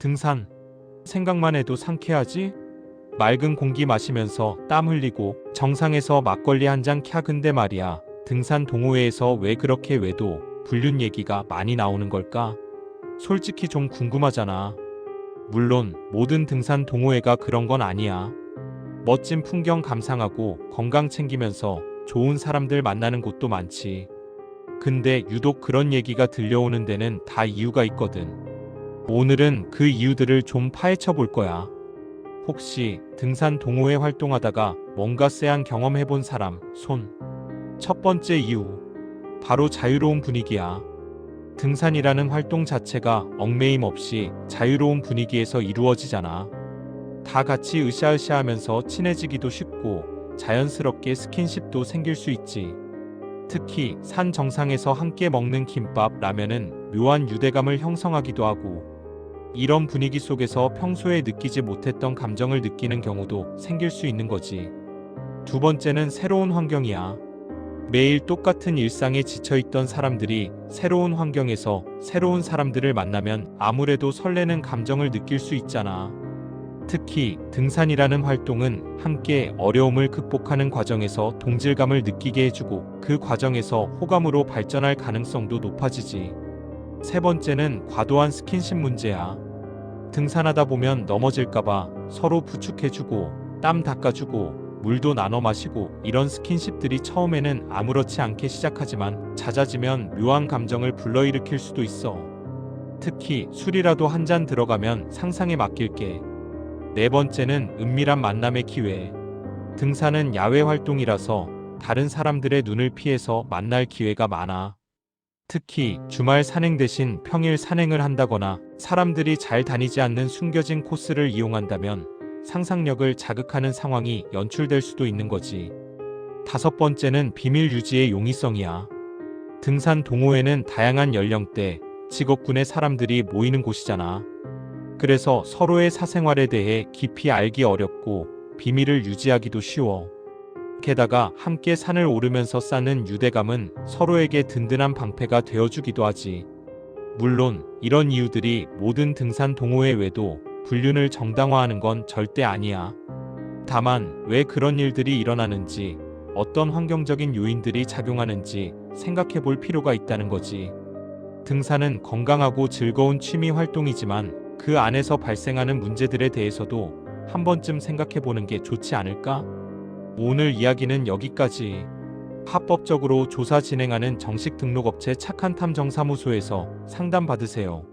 등산. 생각만 해도 상쾌하지? 맑은 공기 마시면서 땀 흘리고 정상에서 막걸리 한 잔 캬 근데 말이야. 등산 동호회에서 왜 그렇게 외도 불륜 얘기가 많이 나오는 걸까? 솔직히 좀 궁금하잖아. 물론 모든 등산 동호회가 그런 건 아니야. 멋진 풍경 감상하고 건강 챙기면서 좋은 사람들 만나는 곳도 많지. 근데 유독 그런 얘기가 들려오는 데는 다 이유가 있거든. 오늘은 그 이유들을 좀 파헤쳐 볼 거야. 혹시 등산 동호회 활동하다가 뭔가 쎄한 경험 해 본 사람, 손. 첫 번째 이유. 바로 자유로운 분위기야. 등산이라는 활동 자체가 얽매임 없이 자유로운 분위기에서 이루어지잖아. 다 같이 으쌰으쌰 하면서 친해지기도 쉽고 자연스럽게 스킨십도 생길 수 있지. 특히 산 정상에서 함께 먹는 김밥, 라면은 묘한 유대감을 형성하기도 하고 이런 분위기 속에서 평소에 느끼지 못했던 감정을 느끼는 경우도 생길 수 있는 거지. 두 번째는 새로운 환경이야. 매일 똑같은 일상에 지쳐있던 사람들이 새로운 환경에서 새로운 사람들을 만나면 아무래도 설레는 감정을 느낄 수 있잖아. 특히 등산이라는 활동은 함께 어려움을 극복하는 과정에서 동질감을 느끼게 해주고 그 과정에서 호감으로 발전할 가능성도 높아지지. 세 번째는 과도한 스킨십 문제야. 등산하다 보면 넘어질까봐 서로 부축해주고 땀 닦아주고 물도 나눠 마시고 이런 스킨십들이 처음에는 아무렇지 않게 시작하지만 잦아지면 묘한 감정을 불러일으킬 수도 있어. 특히 술이라도 한 잔 들어가면 상상에 맡길게. 네 번째는 은밀한 만남의 기회. 등산은 야외 활동이라서 다른 사람들의 눈을 피해서 만날 기회가 많아. 특히 주말 산행 대신 평일 산행을 한다거나 사람들이 잘 다니지 않는 숨겨진 코스를 이용한다면 상상력을 자극하는 상황이 연출될 수도 있는 거지. 다섯 번째는 비밀 유지의 용이성이야. 등산 동호회는 다양한 연령대, 직업군의 사람들이 모이는 곳이잖아. 그래서 서로의 사생활에 대해 깊이 알기 어렵고 비밀을 유지하기도 쉬워. 게다가 함께 산을 오르면서 쌓는 유대감은 서로에게 든든한 방패가 되어주기도 하지. 물론 이런 이유들이 모든 등산 동호회 외도 불륜을 정당화하는 건 절대 아니야. 다만 왜 그런 일들이 일어나는지 어떤 환경적인 요인들이 작용하는지 생각해 볼 필요가 있다는 거지. 등산은 건강하고 즐거운 취미 활동이지만 그 안에서 발생하는 문제들에 대해서도 한 번쯤 생각해 보는 게 좋지 않을까? 오늘 이야기는 여기까지. 합법적으로 조사 진행하는 정식 등록업체 착한 탐정 사무소에서 상담 받으세요.